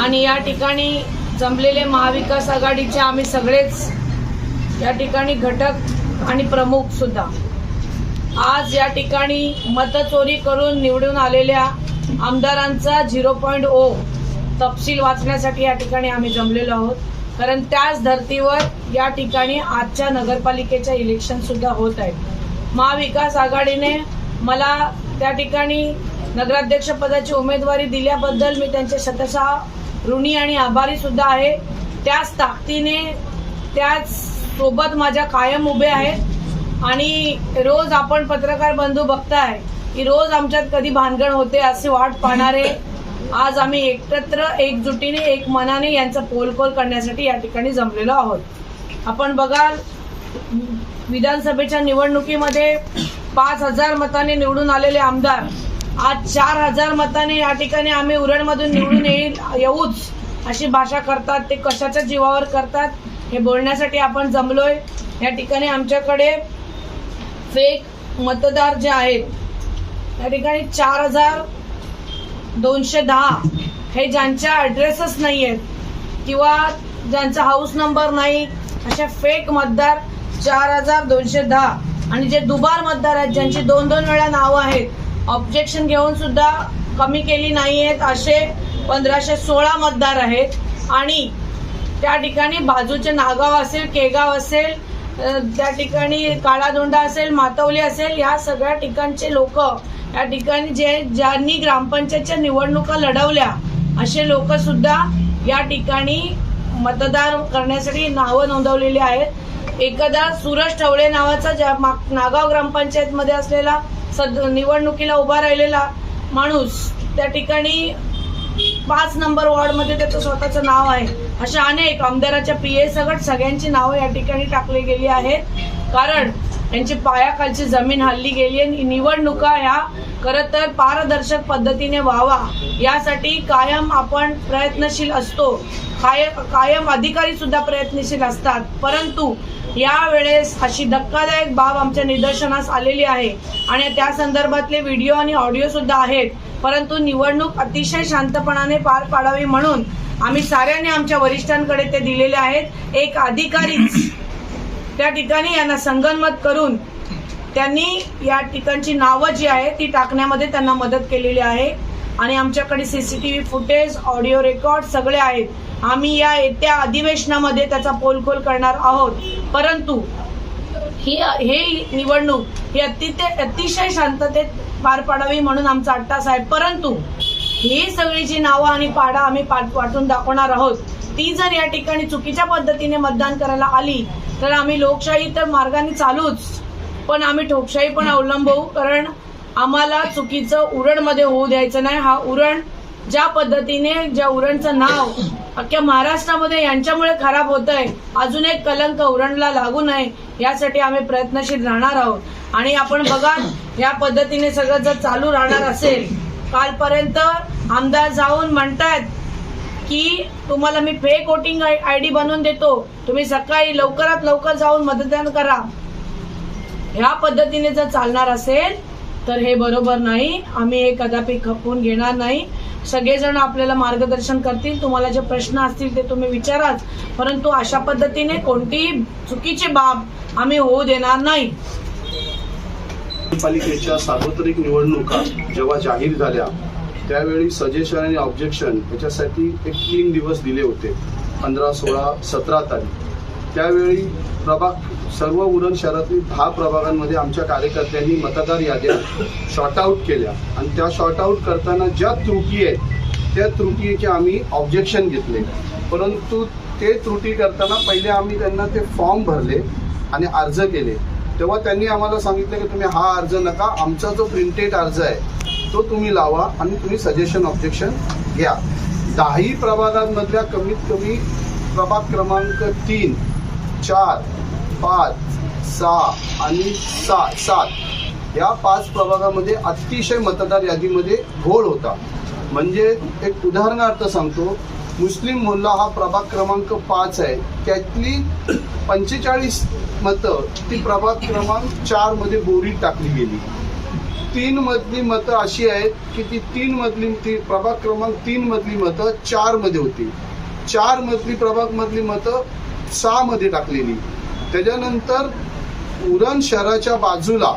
आणि या ठिकाणी जमलेले महाविकास आघाडीचे आम्ही सगळेच या ठिकाणी घटक आणि प्रमुख सुद्धा. आज या ठिकाणी मतचोरी करून निवडून आलेल्या आमदारांचा झिरो पॉईंट ओ तपशील वाचण्यासाठी या ठिकाणी आम्ही जमलेलो आहोत. कारण त्याच धर्तीवर या ठिकाणी आजच्या नगरपालिकेच्या इलेक्शन सुद्धा होत आहेत. महाविकास आघाडीने मला त्या ठिकाणी नगराध्यक्ष पदाची उमेदवारी दिल्याबद्दल मी त्यांचे शतशः ऋणी आणि आभारी सुद्धा आहे. त्याच ताकदीने त्याच सोबत माझ्या कायम उभे आहेत. आणि रोज आपण पत्रकार बंधू बघताय की रोज आमच्यात कधी भानगड होते असे वाट पाहणारे. आज आम्ही एकत्र एकजुटीने एक मनाने यांचा पोलकोल करण्यासाठी या ठिकाणी जमलेलो आहोत. आपण बघाल विधानसभेच्या निवडणुकीमध्ये पाच हजार मताने निवडून आलेले आमदार आज चार हजार मताने या ठिकाणी आम्ही उरणमधून निवडून येईल येऊच अशी भाषा करतात. ते कशाच्या जीवावर करतात हे बोलण्यासाठी आपण जमलोय. या ठिकाणी आमच्याकडे फेक मतदार जे आहेत या ठिकाणी चार हजार दोनशे दहा हे ज्यांच्या ॲड्रेसच नाही आहेत किंवा ज्यांचा हाऊस नंबर नाही अशा फेक मतदार चार हजार दोनशे दहा. आणि जे दुबार मतदार आहेत ज्यांची दोन दोन वेळा नावं आहेत ऑब्जेक्शन घेऊन सुद्धा कमी केली नाही आहेत असे पंधराशे सोळा मतदार आहेत. आणि त्या ठिकाणी बाजूचे नागाव असेल केगाव असेल त्या ठिकाणी काळादोंडा असेल मातवली असेल या सगळ्या ठिकाणचे लोक या ठिकाणी जे ज्यांनी ग्रामपंचायतच्या निवडणुका लढवल्या असे लोक सुद्धा या ठिकाणी मतदार करण्यासाठी नावं नोंदवलेली आहेत. एकदा सूरज ठवळे नावाचा ज्या मा- नागाव ग्रामपंचायतमध्ये असलेला सद निवडणुकीला उभा राहिलेला माणूस त्या ठिकाणी पाच नंबर वॉर्डमध्ये त्याचं स्वतःचं नाव आहे. अशा अनेक आमदाराच्या पी ए सगट सगळ्यांची नावं या ठिकाणी टाकली गेली आहेत. कारण यांची पायाखालची जमीन हल्ली गेली आणि निवडणुका ह्या खरं तर पारदर्शक पद्धतीने व्हावा यासाठी कायम आपण प्रयत्नशील असतो. कायम कायम अधिकारी सुद्धा प्रयत्नशील असतात. परंतु यावेळेस अशी धक्कादायक बाब आमच्या निदर्शनास आलेली आहे आणि त्या संदर्भातले व्हिडिओ आणि ऑडिओ सुद्धा आहेत. परंतु निवडणूक अतिशय शांतपणाने पार पाडावी म्हणून आम्ही साऱ्यांनी आमच्या वरिष्ठांकडे ते दिलेले आहेत. एक अधिकारीच त्या ठिकाणी यांना संगनमत करून त्यांनी या ठिकाणची नावं जी आहे ती टाकण्यामध्ये त्यांना मदत केलेली आहे. आणि आमच्याकडे सीसीटीव्ही फुटेज ऑडिओ रेकॉर्ड सगळे आहेत. आम्ही या येत्या अधिवेशनामध्ये त्याचा पोलखोल करणार आहोत. परंतु ही हे निवडणूक ही अतिशय अतिशय शांततेत पार पाडावी म्हणून आमचा अट्टास आहे परंतु ही सगळी जी नावं आणि पाडा आम्ही पाठ वाटून दाखवणार आहोत ती जर या ठिकाणी चुकीच्या पद्धतीने मतदान करायला आली तर आम्ही लोकशाही तर मार्गाने चालूच. पण आम्ही ठोकशाही पण अवलंबवू कारण आम्हाला चुकीचं उरणमध्ये होऊ द्यायचं नाही. हा उरण ज्या पद्धतीने ज्या उरणचं नाव अख्ख्या महाराष्ट्रामध्ये यांच्यामुळे खराब होत आहे अजून एक कलंक उरणला लागू नये यासाठी आम्ही प्रयत्नशील राहणार आहोत. आणि आपण बघा या पद्धतीने सगळं जर चालू राहणार असेल कालपर्यंत आमदार जाऊन म्हणतायत की तुम्हाला मी फेक वोटिंग आय डी बनवून देतो. तुम्ही सकाळी लवकरात लवकर जाऊन मतदान करा. ह्या पद्धतीने जर चालणार असेल तर हे बरोबर नाही. आम्ही हे कदापि खपवून घेणार नाही. सगळेजण आपल्याला मार्गदर्शन करतील. तुम्हाला जे प्रश्न असतील ते तुम्ही विचाराच परंतु अशा पद्धतीने कोणतीही चुकीची बाब आम्ही होऊ देणार नाही. पालिकेच्या सार्वत्रिक निवडणुका जेव्हा जाहीर झाल्या त्यावेळी सजेशन आणि ऑब्जेक्शन याच्यासाठी एक तीन दिवस दिले होते. पंधरा सोळा सतरा तारीख. त्यावेळी प्रभाग सर्व उरण शहरातील दहा प्रभागांमध्ये आमच्या कार्यकर्त्यांनी मतदार याद्या शॉर्ट आऊट केल्या. आणि त्या शॉर्ट आऊट करताना ज्या त्रुटी आहेत त्या त्रुटीचे आम्ही ऑब्जेक्शन घेतले. परंतु ते त्रुटी करताना पहिले आम्ही त्यांना ते फॉर्म भरले आणि अर्ज केले. तेव्हा त्यांनी आम्हाला सांगितलं की तुम्ही हा अर्ज नका आमचा जो प्रिंटेड अर्ज आहे तो तुम्ही लावा आणि तुम्ही सजेशन ऑब्जेक्शन घ्या. दहाही प्रभागांमधल्या कमीत कमी प्रभाग क्रमांक तीन चार पाच सहा आणि सा सात या पाच प्रभागामध्ये अतिशय मतदार यादीमध्ये घोळ होता. म्हणजे एक उदाहरणार्थ सांगतो मुस्लिम मोल्ला हा प्रभाग क्रमांक पाच आहे. त्यातली पंचेचाळीस मतं ती प्रभाग क्रमांक चारमध्ये बोरीत टाकली गेली. तीन मधली मतं अशी आहेत की ती तीन मधली ती प्रभाग क्रमांक तीन मधली मतं चारमध्ये होती. चार मधली प्रभाग मधली मतं सहा मध्ये टाकलेली. त्याच्यानंतर उरण शहराच्या बाजूला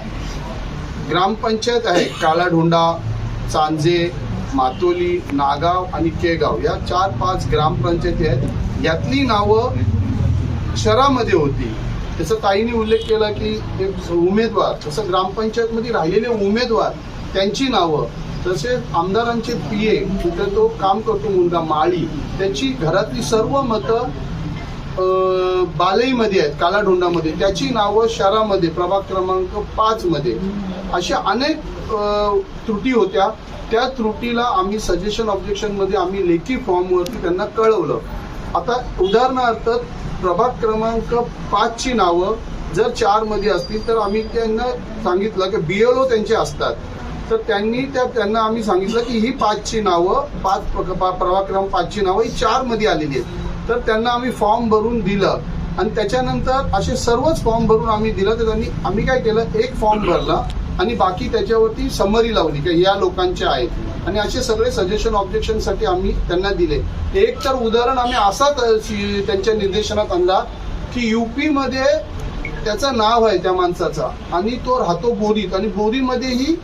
ग्रामपंचायत आहे कालाढोंडा चांजे मातोली नागाव आणि केगाव. या चार पाच ग्रामपंचायती आहेत. यातली नावं शहरामध्ये होती. जसं ताईने उल्लेख केला की एक उमेदवार तसं ग्रामपंचायतमध्ये राहिलेले उमेदवार त्यांची नावं तसेच आमदारांचे पी ए तिथे तो काम करतो मुलगा माळी त्याची घरातली सर्व मतं बालईमध्ये आहेत कालाढोंडामध्ये. त्याची नावं शहरामध्ये प्रभाग क्रमांक पाच मध्ये. अशा अनेक त्रुटी होत्या. त्या त्रुटीला आम्ही सजेशन ऑब्जेक्शनमध्ये आम्ही लेखी फॉर्मवरती त्यांना कळवलं. आता उदाहरणार्थ प्रभाग क्रमांक पाचची नावं जर चारमध्ये असतील तर आम्ही त्यांना सांगितलं की बीएलओ त्यांचे असतात. तर त्यांनी त्या त्यांना आम्ही सांगितलं की ही पाचची नावं पाच पा- प्रभाग क्रमांक पाचची नावं ही चारमध्ये आलेली आहेत. तर त्यांना आम्ही फॉर्म भरून दिलं. आणि त्याच्यानंतर असे सर्वच फॉर्म भरून आम्ही दिलं. तर त्यांनी आम्ही काय केलं? एक फॉर्म भरला. आणि बाकी त्याच्यावरती समरी लावली की या लोकांचे आहेत. आणि असे सगळे सजेशन ऑब्जेक्शनसाठी आम्ही त्यांना दिले. एक तर उदाहरण आम्ही असा त्यांच्या निर्देशनात आणला की युपी मध्ये त्याचं नाव आहे त्या माणसाचा. आणि तो राहतो बोरीत. आणि बोरीमध्येही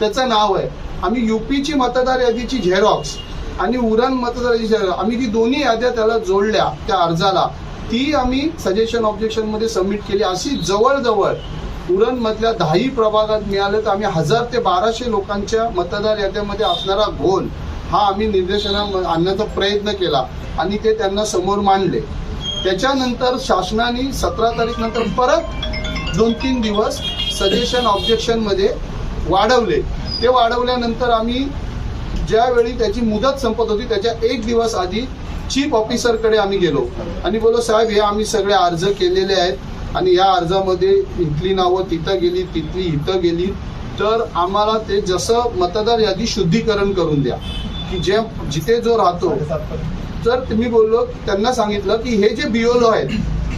त्याचं नाव आहे. आम्ही युपीची मतदार यादीची झेरॉक्स आणि उरण मतदार यादीची झेरॉक्स आम्ही ती दोन्ही याद्या त्याला जोडल्या त्या अर्जाला. ती आम्ही सजेशन ऑब्जेक्शनमध्ये सबमिट केली. अशी जवळजवळ उरण मधल्या दहाही प्रभागात मिळालं तर आम्ही हजार ते बाराशे लोकांच्या मतदार याद्यामध्ये असणारा घोल हा आम्ही निर्देशना आणण्याचा प्रयत्न केला आणि ते त्यांना समोर मांडले. त्याच्यानंतर शासनाने सतरा तारीख नंतर परत दोन तीन दिवस सजेशन ऑब्जेक्शनमध्ये वाढवले. ते वाढवल्यानंतर आम्ही ज्यावेळी त्याची मुदत संपत होती त्याच्या एक दिवस आधी चीफ ऑफिसरकडे आम्ही गेलो. आणि बोलो साहेब हे आम्ही सगळे अर्ज केलेले आहेत. आणि या अर्जामध्ये इथली नावं तिथं गेली तिथली इथं गेली तर आम्हाला ते जसं मतदार यादी शुद्धीकरण करून द्या. की जे जिथे जो राहतो. तर तुम्ही बोललो त्यांना सांगितलं की हे जे बिओलो आहेत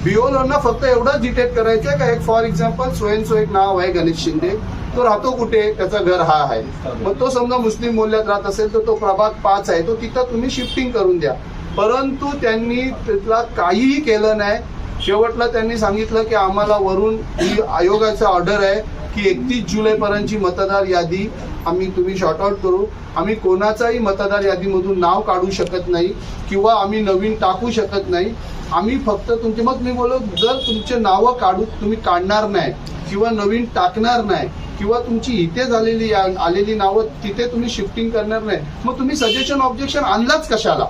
बिओलोना फक्त एवढंच डिटेक्ट करायचं आहे का? एक फॉर एक्झाम्पल स्वयंसो एक नाव आहे गणेश शिंदे. तो राहतो कुठे? त्याचं घर हा आहे. मग तो समजा मुस्लिम मोल्यात राहत असेल तर तो प्रभाग पाच आहे. तो तिथं तुम्ही शिफ्टिंग करून द्या. परंतु त्यांनी तिथला काहीही केलं नाही. शेवटला त्यांनी सांगितलं की आम्हाला वरून ही आयोगाचा ऑर्डर आहे की एकतीस जुलै पर्यंतची मतदार यादी आम्ही तुम्ही शॉर्ट आउट करू. आम्ही कोणाचाही मतदार यादीमधून नाव काढू शकत नाही किंवा आम्ही नवीन टाकू शकत नाही. आम्ही फक्त तुमचे मग मी बोललो जर तुमचे नावं काढू तुम्ही काढणार नाही किंवा नवीन टाकणार नाही किंवा तुमची इथे झालेली आलेली नावं तिथे तुम्ही शिफ्टिंग करणार नाही मग तुम्ही सजेशन ऑब्जेक्शन आणलाच कशाला?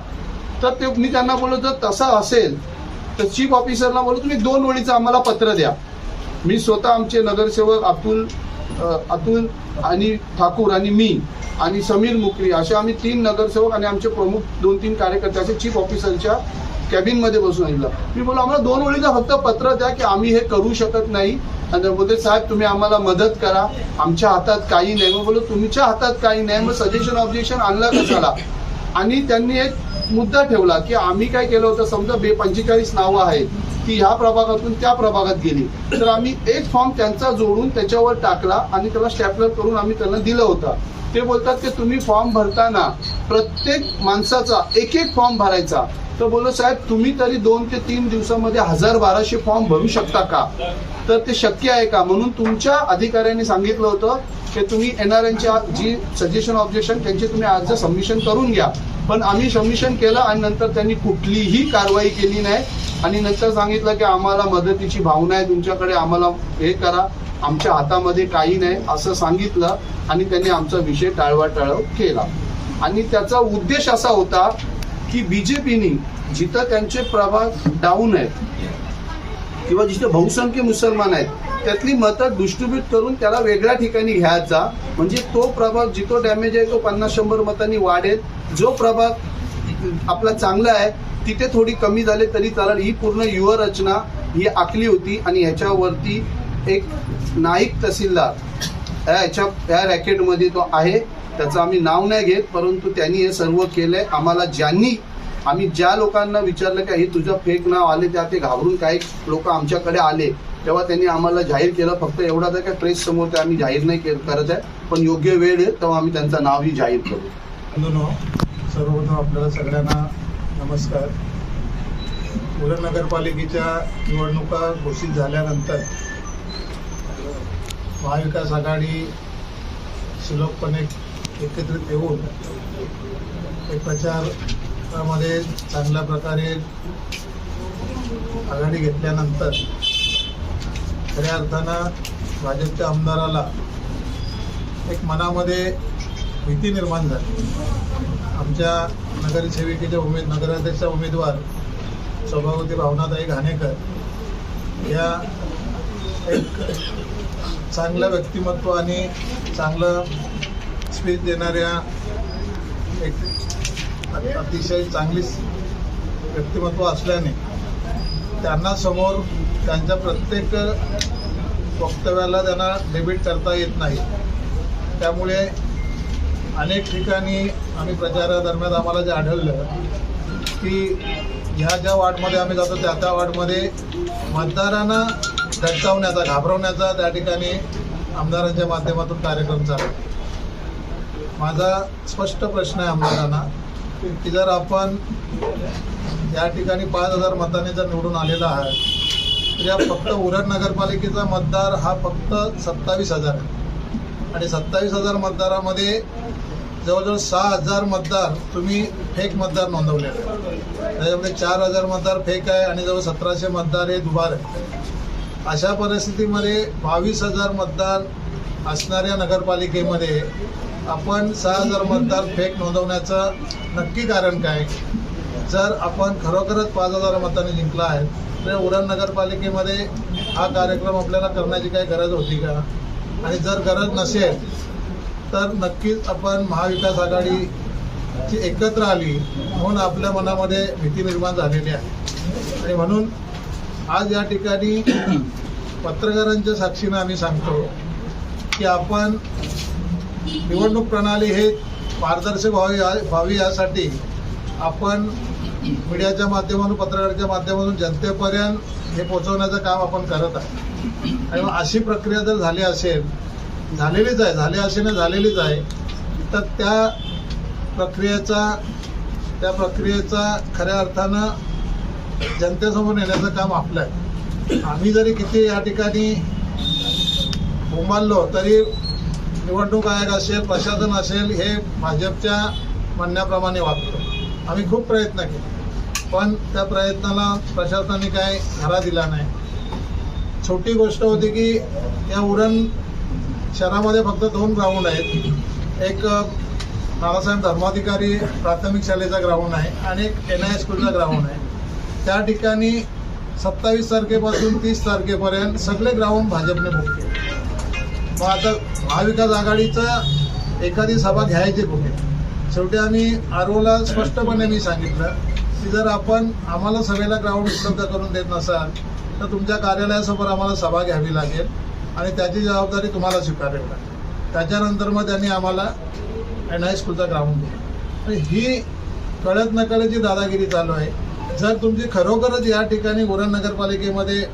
तर ते मी त्यांना बोललो जर तसं असेल तर चीफ ऑफिसरला बोलू तुम्ही दोन ओळीचं आम्हाला पत्र द्या. मी स्वतः आमचे नगरसेवक अतुल अतुल आणि ठाकूर आणि मी आणि समीर मुकरी असे आम्ही तीन नगरसेवक आणि आमचे प्रमुख दोन तीन कार्यकर्ते असे चीफ ऑफिसरच्या कॅबिनमध्ये बसून आणलं मी बोललो आम्हाला दोन ओळीचं फक्त पत्र द्या की आम्ही हे करू शकत नाही. आणि बोलते साहेब तुम्ही आम्हाला मदत करा. आमच्या हातात काही नाही. मग बोललो तुमच्या हातात काही नाही. मग सजेशन ऑब्जेक्शन आणलं कशाला? आणि त्यांनी एक मुद्दा ठेवला की आम्ही काय केलं होतं समजा बे पंचेचाळीस नावं आहेत ती ह्या प्रभागातून त्या प्रभागात गेली. तर आम्ही एक फॉर्म त्यांचा जोडून त्याच्यावर टाकला आणि त्याला स्टॅपलर करून आम्ही त्यांना दिलं होतं. ते बोलतात की तुम्ही फॉर्म भरताना प्रत्येक माणसाचा एक एक फॉर्म भरायचा. तर बोललो साहेब तुम्ही तरी दोन ते तीन दिवसामध्ये हजार बाराशे फॉर्म भरू शकता का? तर ते शक्य आहे का? म्हणून तुमच्या अधिकाऱ्यांनी सांगितलं होतं की तुम्ही एनआरएनच्या जी सजेशन ऑब्जेक्शन त्यांचे तुम्ही अर्ज सबमिशन करून घ्या. पण आम्ही सबमिशन केलं आणि नंतर त्यांनी कुठलीही कारवाई केली नाही. आणि नंतर सांगितलं की आम्हाला मदतीची भावना आहे तुमच्याकडे आम्हाला हे करा. आमच्या हातामध्ये काही नाही असं सांगितलं. आणि त्यांनी आमचा विषय टाळवाटाळव केला. आणि त्याचा उद्देश असा होता की बीजेपीनी जिथं त्यांचे प्रभाग डाऊन आहेत किंवा जिथे बहुसंख्य मुसलमान आहेत त्यातली मतं डिस्ट्रीब्यूट करून त्याला वेगळ्या ठिकाणी घ्यायचा म्हणजे तो प्रभाग जिथं डॅमेज आहे तो पन्नास शंभर मतांनी वाढेल. जो प्रभाग आपला चांगला आहे तिथे थोडी कमी झाले तरी चालेल. ही पूर्ण युवरचना ही आखली होती आणि ह्याच्यावरती एक नाईक तहसीलदार ह्याच्या ह्या रॅकेटमध्ये तो आहे. त्याचं आम्ही नाव नाही घेत परंतु त्यांनी हे सर्व केलंय. आम्हाला ज्यांनी आम्ही ज्या लोकांना विचारलं की हे तुझं फेक नाव आले त्या ते घाबरून काही लोक आमच्याकडे आले. तेव्हा त्यांनी आम्हाला जाहीर केलं फक्त एवढा तर काय प्रेस समोर ते आम्ही जाहीर नाही के- करत आहे. पण योग्य वेळ आहे तेव्हा आम्ही त्यांचं नावही जाहीर करू. सर्वप्रथम आपल्याला सगळ्यांना नमस्कार. उरण नगरपालिकेच्या निवडणुका घोषित झाल्यानंतर महाविकास आघाडी सुलभपणे एकत्रित येऊन एक प्रचार महाराष्ट्रामध्ये चांगल्या प्रकारे आघाडी घेतल्यानंतर खऱ्या अर्थानं भाजपच्या आमदाराला एक मनामध्ये भीती निर्माण झाली. आमच्या नगरसेविकेच्या उमेद नगराध्यक्षा उमेदवार सभापती भावनाताई घाणेकर या एक चांगलं व्यक्तिमत्व आणि चांगलं स्पीच देणाऱ्या एक अतिशय चांगली व्यक्तिमत्व असल्याने त्यांना समोर त्यांच्या प्रत्येक वक्तव्याला त्यांना डेबिट करता येत नाही. त्यामुळे अनेक ठिकाणी आम्ही प्रचारादरम्यान आम्हाला जे आढळलं की ह्या ज्या वार्डमध्ये आम्ही जातो त्या त्या वार्डमध्ये मतदारांना दडकावण्याचा घाबरवण्याचा त्या ठिकाणी आमदारांच्या माध्यमातून कार्यक्रम चालू. माझा स्पष्ट प्रश्न आहे आमदारांना की जर आपण या ठिकाणी पाच हजार मताने जर निवडून आलेला आहे तर या फक्त उरण नगरपालिकेचा मतदार हा फक्त सत्तावीस हजार आहे. आणि सत्तावीस हजार मतदारामध्ये जवळजवळ सहा हजार मतदार तुम्ही फेक मतदार नोंदवले त्याच्यामध्ये चार हजार मतदार फेक आहे आणि जवळ सतराशे मतदार हे दुबार आहे अशा परिस्थितीमध्ये बावीस हजार मतदार असणाऱ्या नगरपालिकेमध्ये आपण सहा हजार मतदार फेक नोंदवण्याचं नक्की कारण काय? जर आपण खरोखरच पाच हजार मतांनी जिंकला आहे तर उरण नगरपालिकेमध्ये हा कार्यक्रम आपल्याला करण्याची काही गरज होती का? आणि जर गरज नसेल तर नक्कीच आपण महाविकास आघाडीची एकत्र आली म्हणून आपल्या मनामध्ये भीती निर्माण झालेली आहे. आणि म्हणून आज या ठिकाणी पत्रकारांच्या साक्षीनं आम्ही सांगतो की आपण निवडणूक प्रणाली हे पारदर्शक व्हावी व्हावी यासाठी आपण मीडियाच्या माध्यमातून पत्रकाराच्या माध्यमातून जनतेपर्यंत हे पोहोचवण्याचं काम आपण करत आहे आणि अशी प्रक्रिया जर झाली असेल झालेलीच आहे झाली असेल झालेलीच आहे तर त्या प्रक्रियेचा त्या प्रक्रियेचा खऱ्या अर्थानं जनतेसमोर नेण्याचं काम आपलं आहे. आम्ही जरी किती या ठिकाणी बोंबाललो तरी निवडणूक आयोग असेल प्रशासन असेल हे भाजपच्या म्हणण्याप्रमाणे वागतं. आम्ही खूप प्रयत्न केले. पण त्या प्रयत्नाला प्रशासनाने काय घरा दिला नाही. छोटी गोष्ट होती की या उरण शहरामध्ये फक्त दोन ग्राउंड आहेत. एक बाळासाहेब धर्माधिकारी प्राथमिक शाळेचा ग्राउंड आहे आणि एक एन आय स्कूलचा ग्राउंड आहे. त्या ठिकाणी सत्तावीस तारखेपासून तीस तारखेपर्यंत सगळे ग्राउंड भाजपने बुक केले. मग आता महाविकास आघाडीचा एखादी सभा घ्यायची कुठे? शेवटी आम्ही आरोला स्पष्टपणे मी सांगितलं की जर आपण आम्हाला सभेला ग्राउंड उपलब्ध करून देत नसाल तर तुमच्या कार्यालयासमोर आम्हाला सभा घ्यावी लागेल आणि त्याची जबाबदारी तुम्हाला स्वीकारावी लागेल. त्याच्यानंतर मग त्यांनी आम्हाला एन आय स्कूलचा ग्राउंड दिला. आणि ही कळत नकळत जी दादागिरी चालू आहे जर तुमची खरोखरच या ठिकाणी उरण नगरपालिकेमध्ये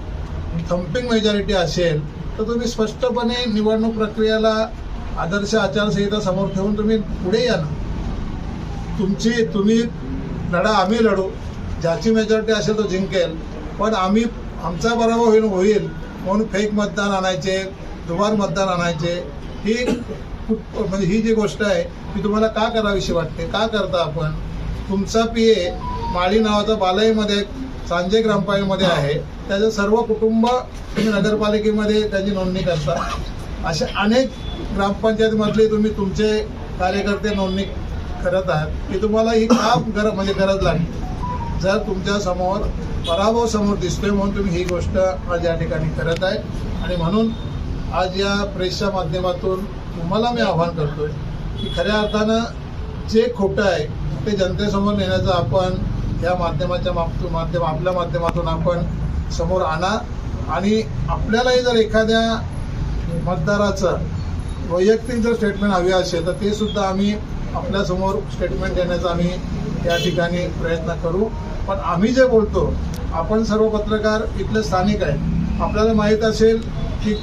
थम्पिंग मेजॉरिटी असेल तर तुम्ही स्पष्टपणे निवडणूक प्रक्रियेला आदर्श आचारसंहिता समोर ठेवून तुम्ही पुढे या ना. तुमची तुम्ही लढा आम्ही लढू. ज्याची मेजॉरिटी असेल तो जिंकेल. पण आम्ही आमचा पराभव होईल होईल म्हणून फेक मतदान आणायचे दुबार मतदान आणायचे. ही म्हणजे ही जी गोष्ट आहे ती तुम्हाला का करावीशी वाटते? का करता आपण? तुमचा पी ए माळी नावाचा बालईमध्ये सांजे ग्रामपाळीमध्ये आहे. त्याचं सर्व कुटुंब तुम्ही नगरपालिकेमध्ये त्याची नोंदणी करता. असे अनेक ग्रामपंचायतमधले तुम्ही तुमचे कार्यकर्ते नोंदणी करत आहात की तुम्हाला ही का गरज म्हणजे गरज लागली. जर तुमच्यासमोर पराभव समोर दिसतोय म्हणून तुम्ही ही गोष्ट आज या ठिकाणी करत आहे. आणि म्हणून आज या प्रेसच्या माध्यमातून तुम्हाला मी आव्हान करतोय की खऱ्या अर्थानं जे खोटं आहे ते जनतेसमोर नेण्याचं आपण या माध्यमाच्या माध्यम आपल्या माध्यमातून आपण समोर आणा. आणि आपल्यालाही जर एखाद्या मतदाराचं वैयक्तिक जर स्टेटमेंट हवी असेल तर ते सुद्धा आम्ही आपल्यासमोर स्टेटमेंट देण्याचा आम्ही या ठिकाणी प्रयत्न करू. पण आम्ही जे बोलतो आपण सर्व पत्रकार इथले स्थानिक आहेत. आपल्याला माहीत असेल की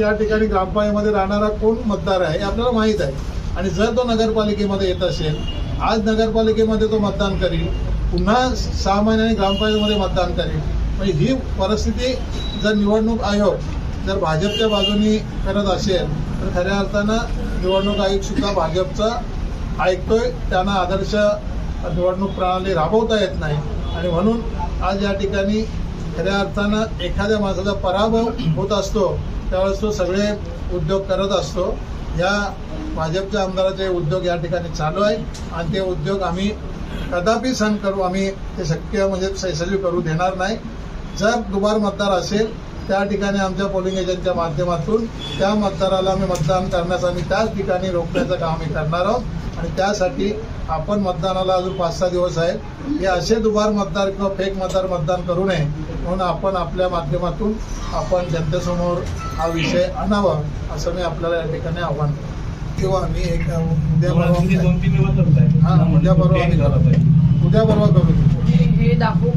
या ठिकाणी ग्रामपंचायतीमध्ये राहणारा कोण मतदार आहे हे आपल्याला माहीत आहे. आणि जर तो नगरपालिकेमध्ये येत असेल आज नगरपालिकेमध्ये तो मतदान करील पुन्हा सहा महिन्याने ग्रामपंचायतीमध्ये मतदान करेल ही परिस्थिती जर निवडणूक आयोग जर भाजपच्या बाजूनी करत असेल तर खऱ्या अर्थानं निवडणूक आयोग सुद्धा भाजपचा ऐकतोय त्यांना आदर्श निवडणूक प्रणाली राबवता येत नाही. आणि म्हणून आज या ठिकाणी खऱ्या अर्थानं एखाद्या माणसाचा पराभव होत असतो त्यावेळेस तो सगळे उद्योग करत असतो. या भाजपच्या आमदाराचे उद्योग या ठिकाणी चालू आहे आणि ते उद्योग आम्ही कदापि सहन करू आम्ही ते शक्य म्हणजे सैसर्जी करू देणार नाही. जर दुबार मतदार असेल त्या ठिकाणी आमच्या पोलिंग एजंटच्या माध्यमातून त्या मतदाराला आम्ही मतदान करण्यास आम्ही त्याच ठिकाणी रोखण्याचं काम आम्ही करणार आहोत आणि त्यासाठी आपण मतदानाला अजून पाच सहा दिवस आहेत हे असे दुबार मतदार किंवा फेक मतदार मतदान करू नये म्हणून आपण आपल्या माध्यमातून आपण जनतेसमोर हा विषय आणावा असं मी आपल्याला या ठिकाणी आव्हान करतो किंवा आम्ही एक उद्या परवा. हा उद्या परवा. उद्या परवा करू हे दाखवू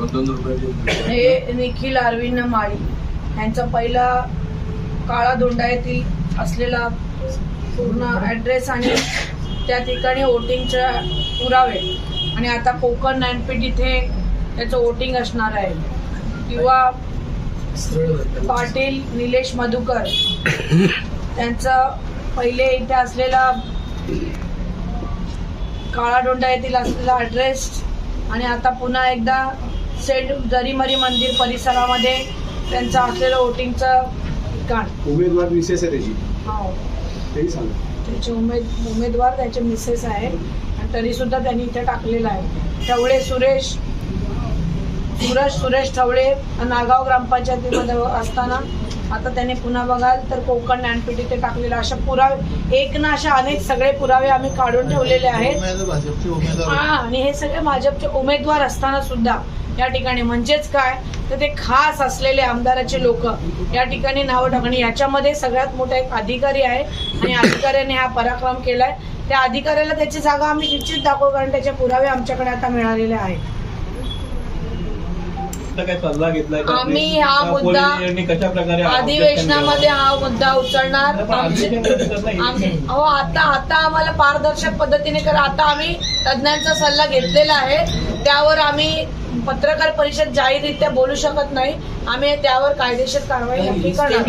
हे निखिल अरविंद माळी यांचा पहिला काळा दोंडा येथील असलेला पूर्ण ॲड्रेस आणि त्या ठिकाणी वोटिंगचे पुरावे. आणि आता कोकण ज्ञानपीठ इथे त्याचं वोटिंग असणार आहे. किंवा पाटील निलेश मधुकर त्यांचं पहिले इथे असलेला काळाडोंडा येथील असलेला ॲड्रेस आणि आता पुन्हा एकदा सेंट जरीमरी मंदिर परिसरामध्ये त्यांचं असलेलं वोटिंगचं ठिकाण. उमेदवार विशेष आहे त्याची. हो. तेही सांगा. त्याचे उमेद उमेदवार त्याचे मिसेस आहे. आणि तरी सुद्धा त्यांनी इथे टाकलेलं आहे. ठवळे सुरेश सुरेश सुरेश ठवळे नागाव ग्रामपंचायतीमध्ये असताना आता त्यांनी पुन्हा बघाल तर कोकण ज्ञानपीठ इथे टाकलेलं अशा पुरावे एक ना अशा अनेक सगळे पुरावे आम्ही काढून ठेवलेले आहेत. हा आणि हे सगळे भाजपचे उमेदवार असताना सुद्धा या ठिकाणी म्हणजेच काय? तर ते खास असलेले आमदाराचे लोक या ठिकाणी नावं टाकणे याच्यामध्ये सगळ्यात मोठा एक अधिकारी आहे. आणि अधिकाऱ्याने हा पराक्रम केलाय. त्या अधिकाऱ्याला त्याची जागा आम्ही निश्चित दाखवू कारण त्याचे पुरावे आमच्याकडे आता मिळालेले आहेत. काय सल्ला घेतलाय? आम्ही हा मुद्दा कशा प्रकारे अधिवेशनामध्ये हा मुद्दा उचलणार. हो आता आता आम्हाला पारदर्शक पद्धतीने कर. आता आम्ही तज्ज्ञांचा सल्ला घेतलेला आहे. त्यावर आम्ही पत्रकार परिषद जाहीररित्या बोलू शकत नाही. आम्ही त्यावर कायदेशीर कारवाई नक्की करणार.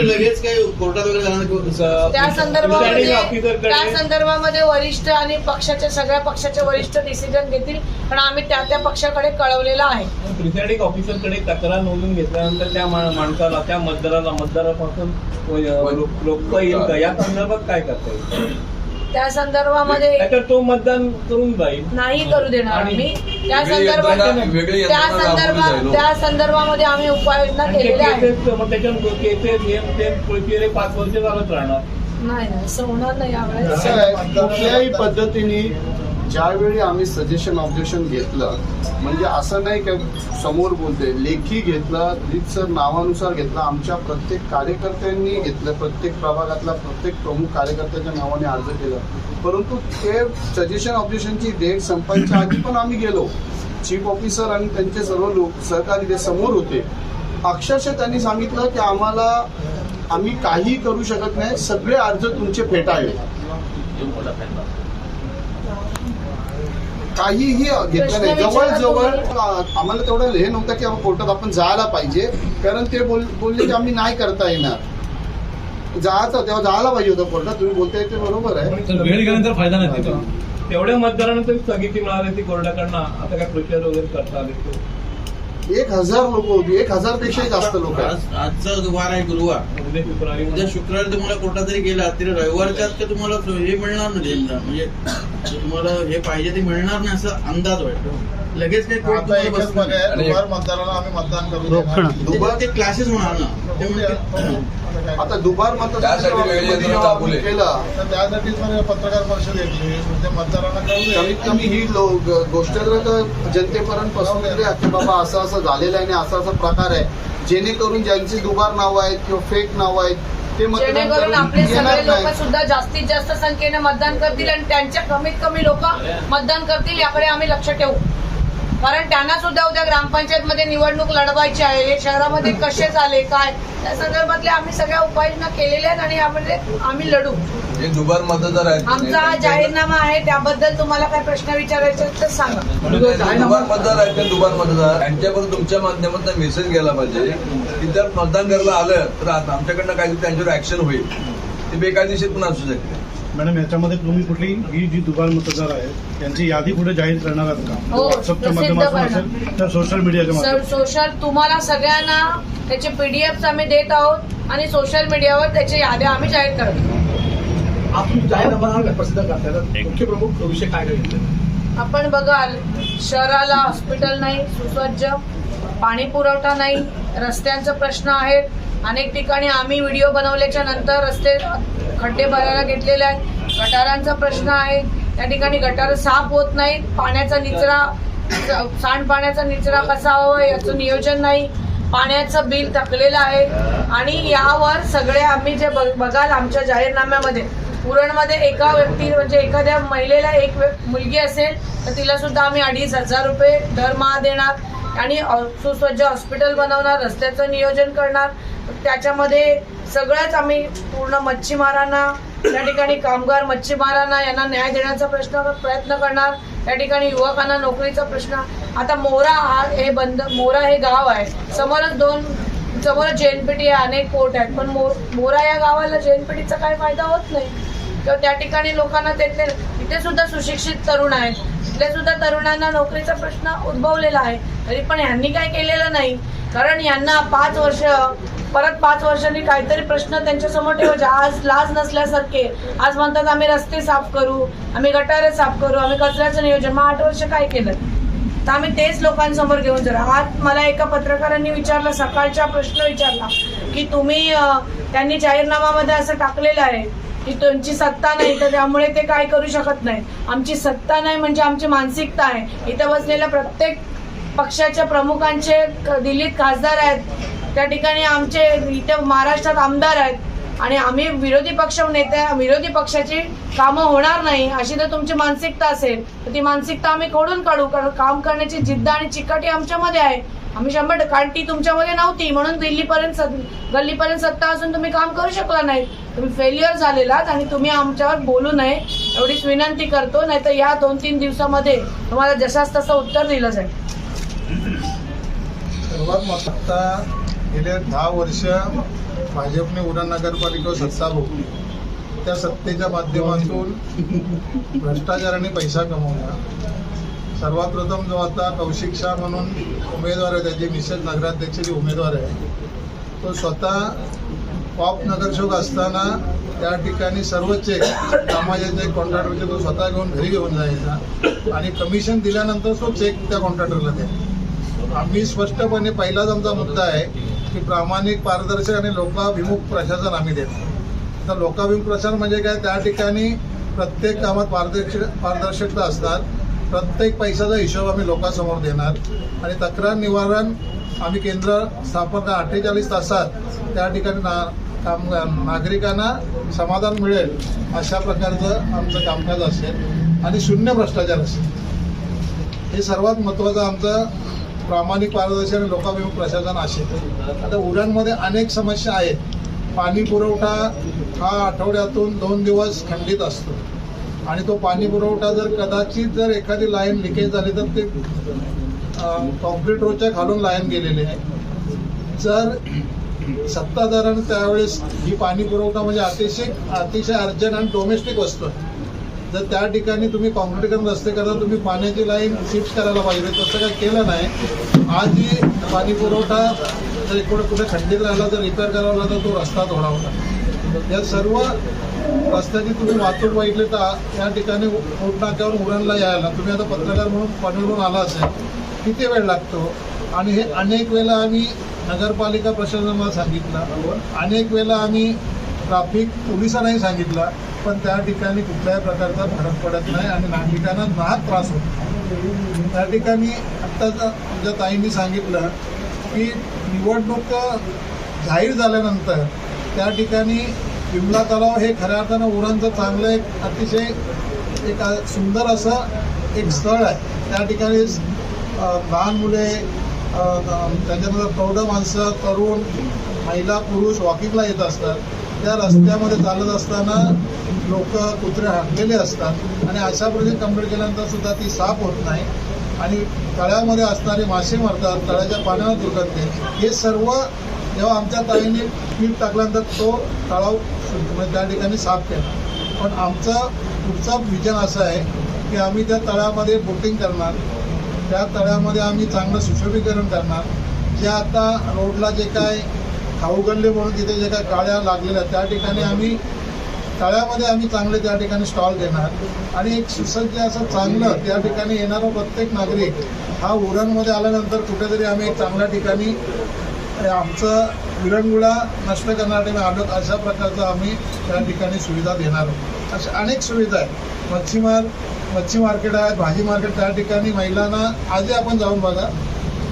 त्या संदर्भामध्ये त्या संदर्भामध्ये वरिष्ठ आणि पक्षाचे सगळ्या पक्षाचे वरिष्ठ डिसिजन घेतील पण आम्ही त्या त्या पक्षाकडे कळवलेलं आहे. प्रिसाइडिंग ऑफिसरकडे तक्रार नोंदवून घेतल्यानंतर त्या माणसाला त्या मतदाराला मतदारापासून रोखता येईल का? या संदर्भात काय करता येईल? त्या संदर्भामध्ये नाहीतर तो मतदान करून जाईल. नाही करू देणार आणि आम्ही. त्या वेगळी संदर्भात यंत्रणा- वेगळी त्या यंत्रणा राबवली संदर्भात जाईल, हो. त्या संदर्भामध्ये आम्ही उपाययोजना आणि ते केलेल्या आहेत. मग ते प्रक्रिये पाच वर्ष चालत राहणार. नाही नाही असं होणार नाही यावेळेस. कुठल्याही पद्धतीने ज्यावेळी आम्ही सजेशन ऑब्जेक्शन घेतलं म्हणजे असं नाही की समोर बोलते लेखी घेतलं रितसर नावानुसार घेतलं आमच्या प्रत्येक कार्यकर्त्यांनी घेतलं प्रत्येक प्रभागातला प्रत्येक प्रमुख कार्यकर्त्याच्या नावाने अर्ज केला. परंतु ते सजेशन ऑब्जेक्शनची डेट संपायच्या आधी पण आम्ही गेलो. चीफ ऑफिसर आणि त्यांचे सर्व लोक सहकारी ते समोर होते अक्षरशः त्यांनी सांगितलं की आम्हाला आम्ही काही करू शकत नाही सगळे अर्ज तुमचे फेटाळले. काहीही घेतलं नाही. जवळ जवळ आम्हाला तेवढं हे नव्हतं की आपण कोर्टात आपण जायला पाहिजे. कारण ते बोल बोलले की आम्ही नाही करता येणार. जायचं तेव्हा जायला पाहिजे होतं कोर्टात. तुम्ही बोलताय ते बरोबर आहे. वेळ गेल्यानंतर फायदा नाही. तेवढ्या मतदारांना तरी स्थगिती मिळाली ती कोर्टाकडनं. आता काय प्रोसिजर वगैरे करता आले एक हजार लोक होती एक हजारपेक्षा जास्त लोक आज आजचा वार आहे गुरुवार उद्या शुक्रवारी उद्या शुक्रवारी तुम्हाला कोर्टात जरी गेला तरी रविवारच्या आत का तुम्हाला हे मिळणार नाही यंत्रणा. म्हणजे तुम्हाला हे पाहिजे ते मिळणार नाही असा अंदाज वाटतो लगेच काही कोर्ट आता तुम्हाला एकच बसणार पर्याय आहे, दुबार मतदाराला आम्ही मतदान करू देणार. नाही. दुबार ते क्लासेस होणार ना. ते आता दुबार मतदान. केलं. तर त्यासाठीच म्हणजे पत्रकार परिषद घेतली. म्हणजे मतदारांना कळू कमीत दे कमी ही लो- ग- गोष्ट जर का जनतेपर्यंत पसरवली तरी की बाबा असं असं झालेलं आहे आणि असा असा प्रकार आहे. जेणेकरून ज्यांची दुबार नावं आहेत किंवा फेक नावं आहेत ते मतदान जेणेकरून करून आपले येणार सगळे लोक नाही. सुद्धा जास्तीत जास्त संख्येने मतदान करतील आणि त्यांच्या कमीत कमी लोक मतदान करतील याकडे आम्ही लक्ष ठेवू. कारण त्यांना सुद्धा उद्या ग्रामपंचायत मध्ये निवडणूक लढवायची आहे. हे शहरामध्ये कसे झाले काय? त्या संदर्भातले आम्ही सगळ्या उपाययोजना केलेल्या आहेत आणि यामध्ये आम्ही लढू. दुबार मतदार आहेत. आमचा हा जाहीरनामा आहे त्याबद्दल तुम्हाला काय प्रश्न विचारायचे तर सांगा. दुबार मतदार आहेत ते दुबार मतदार. यांच्यापर्यंत तुमच्या माध्यमातून मेसेज गेला पाहिजे की जर मतदान करायला आलं तर आता आमच्याकडनं काहीतरी त्यांच्यावर ऍक्शन होईल. ती बेकायदेशीर पण असू शकते. मॅडम याच्यामध्ये तुम्ही कुठली ही जी दुबार मतदार आहेत त्यांची यादी कुठे जाहीर करणार आहात का? हो, व्हॉट्सअपच्या प्रसिद्ध माध्यमातून करणार. असेल तर सोशल मीडियाच्या सर माध्यमातून. सोशल तुम्हाला सगळ्यांना त्याचे पीडीएफ आम्ही देत आहोत आणि सोशल मीडियावर त्याच्या याद्या आम्ही जाहीर करत जाहीरनामा प्रसिद्ध करताय मुख्य प्रमुख विषय काय काय घेतले आपण बघाल शहराला हॉस्पिटल नाही सुसज्ज पाणी पुरवठा नाही रस्त्यांचा प्रश्न आहेत. अनेक ठिकाणी आम्ही व्हिडिओ बनवल्याच्या नंतर रस्ते खड्डे भरायला घेतलेले आहेत. गटारांचा प्रश्न आहे. त्या ठिकाणी गटार साफ होत नाहीत. पाण्याचा निचरा सांडपाण्याचा निचरा कसा हवा याचं नियोजन नाही. पाण्याचं बिल थकलेलं आहे. आणि यावर सगळे आम्ही जे बघ- बघाल आमच्या जाहीरनाम्यामध्ये उरणमध्ये एका व्यक्ती म्हणजे एखाद्या महिलेला एक मुलगी असेल तर तिला सुद्धा आम्ही अडीच हजार रुपये दरमहा देणार. आणि सुसज्ज हॉस्पिटल बनवणार रस्त्याचं नियोजन करणार. त्याच्यामध्ये सगळंच आम्ही पूर्ण मच्छीमारांना त्या ठिकाणी कामगार मच्छीमारांना यांना न्याय देण्याचा प्रश्न प्रयत्न करणार. त्या ठिकाणी युवकांना नोकरीचा प्रश्न. आता मोरा हा हे बंद मोरा हे गाव आहे. समोरच दोन समोर जेएनपीटी आहे अनेक कोर्ट आहेत. पण मो- मोरा या गावाला जेएनपीटीचा काही फायदा होत नाही. किंवा त्या ठिकाणी लोकांना तेथे तिथे सुद्धा सुशिक्षित तरुण आहेत. तिथले सुद्धा तरुणांना नोकरीचा प्रश्न उद्भवलेला आहे. तरी पण यांनी काय केलेलं नाही? कारण यांना पाच वर्ष परत पाच वर्षांनी काहीतरी प्रश्न त्यांच्यासमोर ठेवायचे. आज लाज नसल्यासारखे. आज म्हणतात आम्ही रस्ते साफ करू आम्ही गटारे साफ करू आम्ही कचऱ्याचं नियोजन. मग आठ वर्ष काय केलं? तर आम्ही तेच लोकांसमोर घेऊन जर. आज मला एका पत्रकारांनी विचारला सकाळचा प्रश्न विचारला की तुम्ही त्यांनी जाहीरनामामध्ये असं टाकलेलं आहे की तुमची सत्ता नाही तर त्यामुळे ते काय करू शकत नाही. आमची सत्ता नाही म्हणजे आमची मानसिकता आहे. इथं बसलेल्या प्रत्येक पक्षाच्या प्रमुखांचे क- दिल्लीत खासदार आहेत. त्या ठिकाणी आमचे इथे महाराष्ट्रात आमदार आहेत. आणि आम्ही विरोधी पक्ष नेत्या विरोधी पक्षाची कामं होणार नाही अशी जर तुमची मानसिकता असेल तर ती मानसिकता आम्ही खोडून काढू. कारण काम करण्याची जिद्द आणि चिकाटी आमच्यामध्ये आहे. आम्ही शंभर कारण ती तुमच्यामध्ये नव्हती. म्हणून दिल्लीपर्यंत गल्लीपर्यंत सत्ता असून तुम्ही काम करू शकला नाही तुम्ही फेल्युअर झालेलात आणि तुम्ही आमच्यावर बोलू नये एवढीच विनंती करतो. नाही तर या दोन तीन दिवसामध्ये तुम्हाला जसाच तसं उत्तर दिलं जाईल. सर्वात आता गेले दहा वर्ष भाजपने उरण नगरपालिकेवर सत्ता भोगली. त्या सत्तेच्या माध्यमातून भ्रष्टाचाराने पैसा कमवला. सर्वात प्रथम जो आता कौशिक शाह म्हणून उमेदवार आहे त्याचे मिसेस नगराध्यक्षाचे उमेदवार आहे. तो स्वतः पॉप नगरसेवक असताना त्या ठिकाणी सर्व चेक समाजाचे कॉन्ट्रॅक्टरचे तो स्वतः घेऊन घरी घेऊन जायचा. आणि कमिशन दिल्यानंतर तो चेक त्या कॉन्ट्रॅक्टरला द्यायचा. आम्ही स्पष्टपणे पहिलाच आमचा मुद्दा आहे की प्रामाणिक पारदर्शक आणि लोकाभिमुख प्रशासन आम्ही देतो तर लोकाभिमुख प्रशासन म्हणजे काय? त्या ठिकाणी प्रत्येक कामात पारदर्शक पारदर्शकता असतात. प्रत्येक पैशाचा हिशोब आम्ही लोकांसमोर देणार. आणि तक्रार निवारण आम्ही केंद्र स्थापन अठ्ठेचाळीस तासात त्या ठिकाणी ना काम नागरिकांना समाधान मिळेल अशा प्रकारचं आमचं कामकाज असेल आणि शून्य भ्रष्टाचार असेल. हे सर्वात महत्त्वाचं आमचं प्रामाणिक पारदर्शी आणि लोकाभिमुख प्रशासन असेल. आता उड्डाणमध्ये अनेक समस्या आहेत. पाणी पुरवठा हा आठवड्यातून दोन दिवस खंडित असतो. आणि तो पाणी पुरवठा जर कदाचित जर एखादी लाईन लिकेज झाली तर ते कॉन्क्रीट रोडच्या खालून लाईन गेलेली आहे. जर सत्ताधाऱ्यानं त्यावेळेस ही पाणी पुरवठा म्हणजे अतिशय अतिशय अर्जंट आणि डोमेस्टिक वस्तू आहे. जर त्या ठिकाणी तुम्ही कॉन्क्रीटीकरण रस्ते करता तुम्ही पाण्याची लाईन शिफ्ट करायला पाहिजे. तसं काही केलं नाही. आज ही पाणी पुरवठा जर इकडे कुठे खंडित राहिला तर रिपेअर करावा लागला तर तो रस्ता तोडावा या सर्व रस्त्याची तुम्ही वाहतूक बघितली तर या ठिकाणी रोड नाक्यावर उरणला यायला तुम्ही आता पत्रकार म्हणून पनवेलहून आला असेल किती वेळ लागतो? आणि हे अनेक वेळा आम्ही नगरपालिका प्रशासनाला सांगितलं. अनेक वेळा आम्ही ट्राफिक पोलिसांनाही सांगितलं पण त्या ठिकाणी कुठल्याही प्रकारचा फरक पडत नाही आणि नागरिकांना नाहक त्रास होतो. त्या ठिकाणी आत्ताच आमच्या ताईंनी सांगितलं की निवडणूक जाहीर झाल्यानंतर त्या ठिकाणी विमला तलाव हे खऱ्या अर्थानं उरणचं चांगलं एक अतिशय एक सुंदर असं एक स्थळ आहे. त्या ठिकाणी लहान मुले त्याच्यानंतर प्रौढ माणसं तरुण महिला पुरुष वॉकिंगला येत असतात. त्या रस्त्यामध्ये चालत असताना लोक कुत्रे हाकलेले असतात. आणि अशा प्रकारे कंप्लीट केल्यानंतर सुद्धा ती साफ होत नाही. आणि तळ्यामध्ये असणारे मासे मरतात तळ्याच्या पाण्यावर दुर्गते हे सर्व जेव्हा आमच्या ताईने पीठ टाकल्यानंतर तो तळाव म्हणजे त्या ठिकाणी साफ केला. पण आमचा पुढचा विजन असा आहे की आम्ही त्या तळ्यामध्ये बोटिंग करणार. त्या तळ्यामध्ये आम्ही चांगलं सुशोभीकरण करणार. जे आता रोडला जे काय खाऊगल्ले म्हणून तिथे जे काय काळ्या लागलेल्या त्या ठिकाणी आम्ही तळ्यामध्ये आम्ही चांगले त्या ठिकाणी स्टॉल देणार. आणि एक सुसज्ज असं चांगलं त्या ठिकाणी येणारा प्रत्येक नागरिक हा उरणमध्ये आल्यानंतर कुठेतरी आम्ही एक चांगल्या ठिकाणी आमचं विरंगुळा नष्ट करण्यासाठी आलो अशा प्रकारचं आम्ही त्या ठिकाणी सुविधा देणार. आहोत अशा अनेक सुविधा आहेत. मच्छीमार मच्छी मार्केट आहे भाजी मार्केट त्या ठिकाणी महिलांना आजही आपण जाऊन बघा.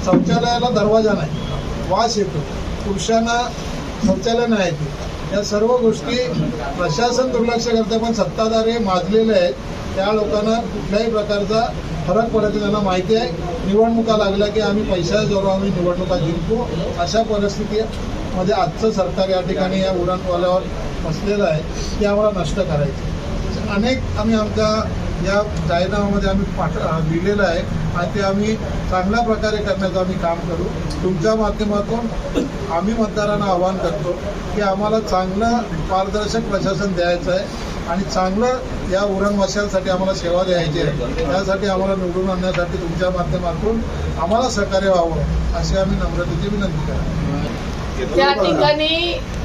शौचालयाला दरवाजा नाही वास येतो. पुरुषांना शौचालय नाही येते. या सर्व गोष्टी प्रशासन दुर्लक्ष करते पण सत्ताधारी माजलेले आहेत. त्या लोकांना कुठल्याही प्रकारचा फरक पडत त्यांना माहिती आहे निवडणुका लागल्या की आम्ही पैशाच्या जोरावर आम्ही निवडणुका जिंकू. अशा परिस्थितीमध्ये आजचं सरकार या ठिकाणी या उरणवाल्यावर बसलेलं आहे ते आम्हाला नष्ट करायचं अनेक आम्ही आमच्या या जाहीरनाम्यामध्ये आम्ही पाठ लिहिलेलं आहे आणि ते आम्ही चांगल्या प्रकारे करण्याचं आम्ही काम करू. तुमच्या माध्यमातून आम्ही मतदारांना आवाहन करतो की आम्हाला चांगलं पारदर्शक प्रशासन द्यायचं आहे आणि चांगलं या उरणवासियांसाठी आम्हाला सेवा द्यायची आहे. त्यासाठी आम्हाला निवडून आणण्यासाठी तुमच्या माध्यमातून आम्हाला सहकार्य व्हावं अशी आम्ही नम्रतेची विनंती करतो. त्या ठिकाणी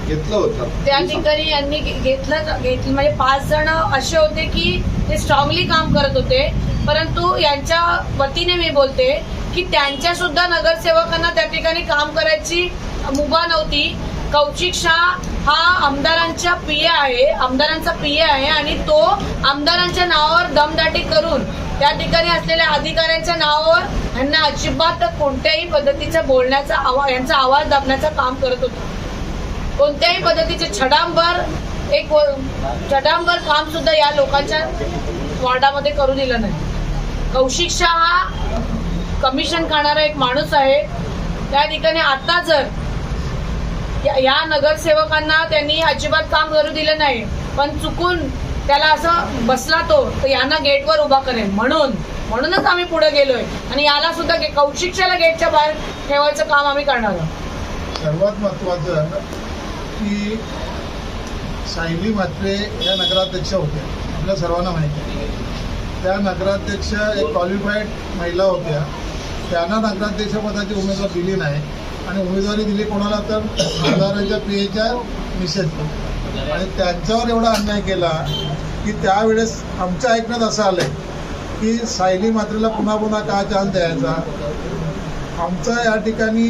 घेतलं होतं. त्या ठिकाणी यांनी घेतलं घेतलं. म्हणजे पाच जण असे होते की ते स्ट्रॉंगली काम करत होते. परंतु यांच्या वतीने मी बोलते की त्यांच्या सुद्धा नगरसेवकांना त्या ठिकाणी काम करायची मुभा नव्हती. कौशिक शाह हा आमदारांच्या पिये आहे आमदारांचा पिये आहे आणि तो आमदारांच्या नावावर दमदाटी करून त्या ठिकाणी असलेल्या अधिकाऱ्यांच्या नावावर यांना अजिबात कोणत्याही पद्धतीचा बोलण्याचा आवा यांचा आवाज दाबण्याचं काम करत होतो. कोणत्याही पद्धतीचे छडांबर एक व- छडांबर काम सुद्धा या लोकांच्या वॉर्डामध्ये करू दिलं नाही. कौशिक शाह हा कमिशन खाणारा एक माणूस आहे. त्या ठिकाणी आता जर या- नगरसेवकांना त्यांनी अजिबात काम करू दिलं नाही. पण चुकून त्याला असं बसला तो तर यांना गेटवर उभा करेल म्हणून म्हणूनच आम्ही पुढे गेलोय. आणि याला सुद्धा गे- गेटच्या बाहेर ठेवायचं काम आम्ही करणार आहोत. सर्वात महत्वाचं की सायली म्हात्रे या नगराध्यक्ष होत्या आपल्या सर्वांना माहिती आहे. त्या नगराध्यक्ष एक क्वालिफाईड महिला होत्या. त्यांना नगराध्यक्षपदाची उमेदवार दिली नाही. आणि उमेदवारी दिली कोणाला तर आमदारांच्या पीएच्या निषेध आणि त्यांच्यावर एवढा अन्याय केला की त्यावेळेस आमच्या ऐकण्यात असं आलंय की सायली मात्रेला पुन्हा पुन्हा का चान्स द्यायचा? आमचं या ठिकाणी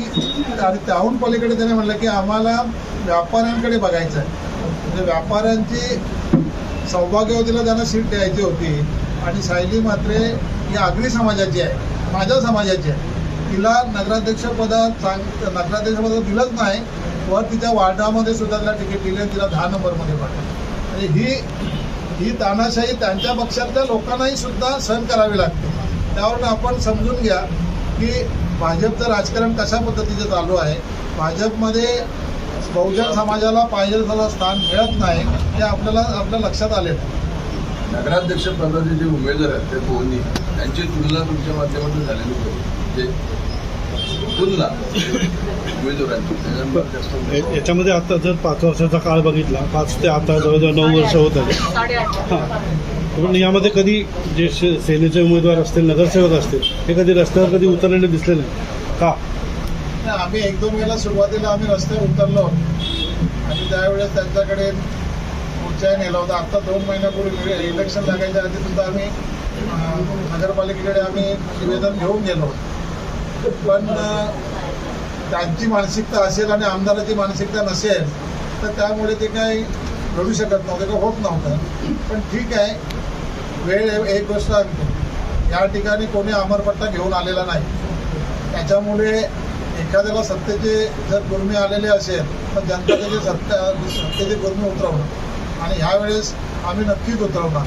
आणि त्याहून पलीकडे त्याने म्हणलं की आम्हाला व्यापाऱ्यांकडे बघायचं आहे. म्हणजे व्यापाऱ्यांची सौभाग्यवतीला त्यांना सीट द्यायची होती आणि सायली मात्रे ही आगरी समाजाची आहे माझ्या समाजाची आहे. तिला नगराध्यक्षपदात चांग नगराध्यक्षपदात दिलंच नाही व तिच्या वार्डामध्ये सुद्धा तिला तिकीट दिली तिला दहा नंबरमध्ये पाठवलं. म्हणजे ही ही तानाशाही त्यांच्या पक्षातल्या लोकांनाही सुद्धा सहन करावी लागते. त्यावरून आपण समजून घ्या की भाजपचं राजकारण कशा पद्धतीचं चालू आहे. भाजपमध्ये बहुजन समाजाला पाहिजे त्याला स्थान मिळत नाही हे आपल्याला आपल्या लक्षात आलेलं आहे नगराध्यक्ष पदाचे जे उमेदवार आहेत ते दोन्ही त्यांची तुलना तुमच्या माध्यमातून झालेली होती जे तुलना उमेदवारांची त्याच्यामुळे जास्त या- याच्यामध्ये आता जर पाच वर्षाचा काळ बघितला पाच ते आता जवळजवळ नऊ वर्ष होत आहे हां. पण यामध्ये कधी जे सेनेचे उमेदवार असतील नगरसेवक असतील हे कधी रस्त्यावर कधी उतरलेले दिसले नाही. का? नाही, आम्ही एक दोन वेळेला सुरुवातीला आम्ही रस्त्यावर उतरलो. आणि त्यावेळेस त्यांच्याकडे पुढच्या नेला होता. आता दोन महिन्यापूर्वी इलेक्शन लागायच्या आधी सुद्धा आम्ही नगरपालिकेकडे आम्ही निवेदन घेऊन गेलो. पण त्यांची मानसिकता असेल आणि आमदाराची मानसिकता नसेल तर त्यामुळे ते काही घडू शकत नव्हतं का होत नव्हतं. पण ठीक आहे वेळ एक गोष्ट सांगतो. या ठिकाणी कोणी अमरपट्टा घेऊन आलेला नाही. त्याच्यामुळे एखाद्याला सत्तेचे जर गुर्मी आलेले असेल तर जनता त्याची सत्ता सत्तेचे गुर्मी उतरवणार आणि ह्यावेळेस आम्ही नक्कीच उतरवणार.